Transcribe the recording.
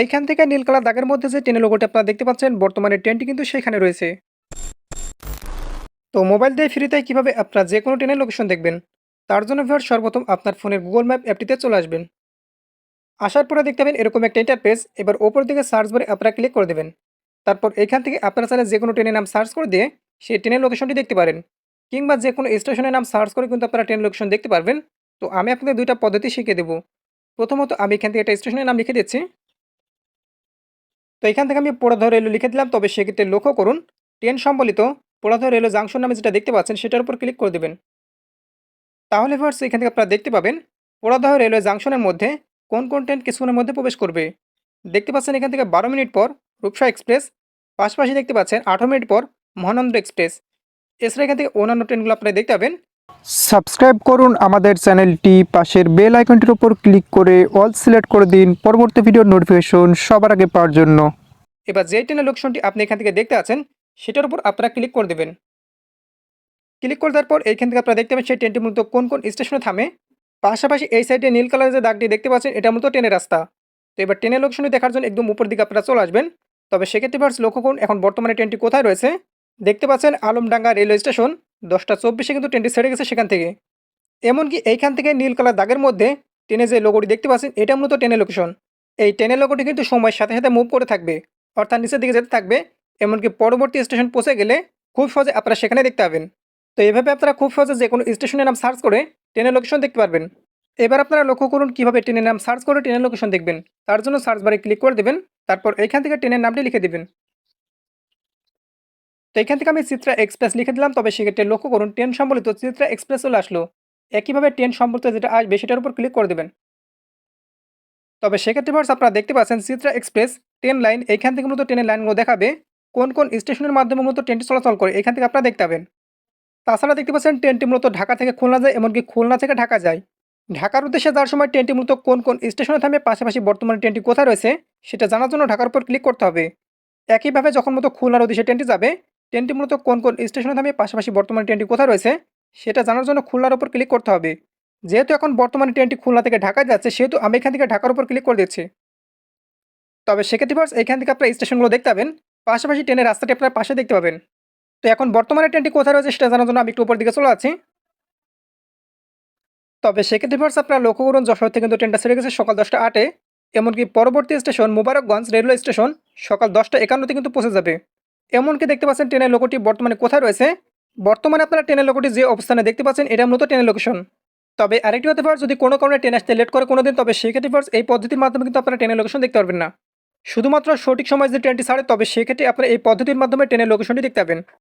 এইখান থেকে নীল কালার দাগের মধ্যে যে ট্রেনের লোগোটি আপনারা দেখতে পাচ্ছেন, বর্তমানে ট্রেনটি কিন্তু সেখানে রয়েছে। তো মোবাইল দিয়ে ফ্রিতে কীভাবে আপনারা যে কোনো ট্রেনের লোকেশন দেখবেন, তার জন্য ভিউয়ার সর্বপ্রথম আপনার ফোনের গুগল ম্যাপ অ্যাপটিতে চলে আসবেন। আসার পরে দেখতে পাবেন এরকম একটা ইন্টারপেজ এবার ওপর দিকে সার্চ বারে আপনারা ক্লিক করে দেবেন। তারপর এখান থেকে আপনারা চাইলে যে কোনো ট্রেনের নাম সার্চ করে দিয়ে সেই ট্রেনের লোকেশনটি দেখতে পারেন। কিংবা যে কোনো স্টেশনের নাম সার্চ করে কিন্তু আপনারা ট্রেন লোকেশন দেখতে পারবেন। তো আমি আপনাদের দুইটা পদ্ধতি শিখিয়ে দেবো। প্রথমত আমি এখান থেকে একটা স্টেশনের নাম লিখে দিচ্ছি। তো এখান থেকে আমি পোড়াধর রেলওয়ে লিখে দিলাম। তবে সেক্ষেত্রে লক্ষ্য করুন ট্রেন সম্বলিত পোড়াধর রেলওয়ে জাংশন নামে যেটা দেখতে পাচ্ছেন, সেটার উপর ক্লিক করে দেবেন। তাহলে ভার্স এখান থেকে আপনারা দেখতে পাবেন পোড়াদহ রেলওয়ে জাংশনের মধ্যে কোন কোন ট্রেন কিছুক্ষণের মধ্যে প্রবেশ করবে। দেখতে পাচ্ছেন এখান থেকে বারো মিনিট পর রূপসা এক্সপ্রেস পাশাপাশি দেখতে পাচ্ছেন আঠারো মিনিট পর মহানন্দ এক্সপ্রেস এছাড়া এখান থেকে অন্যান্য ট্রেনগুলো আপনারা দেখতে পাবেন সাবস্ক্রাইব করুন আমাদের চ্যানেলটি। পাশের বেল আইকনটির উপর ক্লিক করে অল সিলেক্ট করে দিন পরবর্তী ভিডিওর নোটিফিকেশন সবার আগে পাওয়ার জন্য। এবার যে ট্রেনের লোকেশনটি আপনি এখান থেকে দেখতে আছেন, সেটার উপর আপনারা ক্লিক করে দেবেন। ক্লিক করে দেওয়ার পর এইখান থেকে আপনারা দেখতে পাবেন সেই ট্রেনটি মূলত কোন কোন স্টেশনে থামে। পাশাপাশি এই সাইডে নীল কালারের যে দাগটি দেখতে পাচ্ছেন, এটা মূলত ট্রেনের রাস্তা। তো এবার ট্রেনের লোকেশনটি দেখার জন্য একদম উপর দিকে আপনারা চলে আসবেন। তবে সেক্ষেত্রে ভার্স লক্ষ্য করুন, এখন বর্তমানে ট্রেনটি কোথায় রয়েছে? দেখতে পাচ্ছেন আলমডাঙ্গা রেলওয়ে স্টেশন। দশটা চব্বিশে কিন্তু ট্রেনটি ছেড়ে গেছে সেখান থেকে। এমনকি এইখান থেকে নীল কালার দাগের মধ্যে ট্রেনে যে লোগোটি দেখতে পাচ্ছেন, এটা মূলত ট্রেনের লোকেশন এই ট্রেনের লোগোটি কিন্তু সময়ের সাথে সাথে মুভ করে থাকবে, অর্থাৎ নিচের দিকে যেতে থাকবে, এমনকি পরবর্তী স্টেশন পৌঁছে গেলে খুব সহজে আপনারা সেখানে দেখতে পাবেন। তো এভাবে আপনারা খুব সহজে যে কোনো স্টেশনের নাম সার্চ করে ট্রেনের লোকেশন দেখতে পারবেন। এবার আপনারা লক্ষ্য করুন কীভাবে ট্রেনের নাম সার্চ করে ট্রেনের লোকেশন দেখবেন। তার জন্য সার্চ বারে ক্লিক করে দেবেন, তারপর এখান থেকে ট্রেনের নামটি লিখে দেবেন। তো এখান থেকে আমি চিত্রা এক্সপ্রেস লিখে দিলাম, তবে সেক্ষেত্রে লক্ষ্য করুন ট্রেন সম্বলিত চিত্রা এক্সপ্রেস চলে আসলো। একইভাবে ট্রেন সম্বলিত যেটা আসবে সেটার উপর ক্লিক করে দেবেন। তবে সেক্ষেত্রে ভার্স আপনারা দেখতে পাচ্ছেন চিত্রা এক্সপ্রেস ট্রেন লাইন এইখান থেকে মূলত ট্রেনের লাইনগুলো দেখাবে, কোন কোন স্টেশনের মাধ্যমে মূলত ট্রেনটি চলাচল করে, এখান থেকে আপনারা দেখতে পাবেন। তাছাড়া দেখতে পাচ্ছেন ট্রেনটি মূলত ঢাকা থেকে খুলনা যায়, এমনকি খুলনা থেকে ঢাকা যায়। ঢাকার উদ্দেশ্যে যাওয়ার সময় ট্রেনটি মূলত কোন কোন স্টেশনে থামে পাশাপাশি বর্তমানে ট্রেনটি কোথায় রয়েছে, সেটা জানার জন্য ঢাকার উপর ক্লিক করতে হবে। একইভাবে যখন মতো খুলনার উদ্দেশ্যে ট্রেনটি যাবে ট্রেনটি মূলত কোন কোন স্টেশনে থামে পাশাপাশি বর্তমানে ট্রেনটি কোথায় রয়েছে, সেটা জানার জন্য খুলনার উপর ক্লিক করতে হবে। যেহেতু এখন বর্তমানে ট্রেনটি খুলনা থেকে ঢাকায় যাচ্ছে, সেহেতু আমি এখান থেকে ঢাকার উপর ক্লিক করে দিচ্ছি। তবে সেক্ষেত্রে ভার্স এখান থেকে আপনার স্টেশনগুলো দেখতে পাবেন, পাশাপাশি ট্রেনের রাস্তাটি আপনার পাশে দেখতে পাবেন। তো এখন বর্তমানে ট্রেনটি কোথায় রয়েছে সেটা জানার জন্য আমি একটু উপর দিকে চলে আছি তবে সেক্ষেত্রে ভার্স আপনারা লক্ষ্য করুন, যশোর থেকে কিন্তু ট্রেনটা ছেড়ে গেছে সকাল দশটা আটে। এমনকি পরবর্তী স্টেশন, মুবারকগঞ্জ রেলওয়ে স্টেশন সকাল দশটা একান্নতে কিন্তু পৌঁছে যাবে। এমনকি দেখতে পাচ্ছেন ট্রেনের লোকটি বর্তমানে কোথায় রয়েছে? বর্তমানে আপনারা ট্রেনের লোকটি যে অবস্থানে দেখতে পাচ্ছেন, এটা মূলত ট্রেনের লোকেশন। তবে আরেকটি হতে পারে, যদি কোনো কারণে ট্রেন আসতে লেট করে কোনো দিন তবে সেক্ষেত্রে ফার্স এই পদ্ধতির মাধ্যমে কিন্তু আপনারা ট্রেনের লোকেশন দেখতে পারবেন না। শুধুমাত্র সঠিক সময় যদি ট্রেনটি ছাড়ে, তবে সেক্ষেত্রে আপনারা এই পদ্ধতির মাধ্যমে ট্রেনের লোকেশনটি দেখতে পাবেন।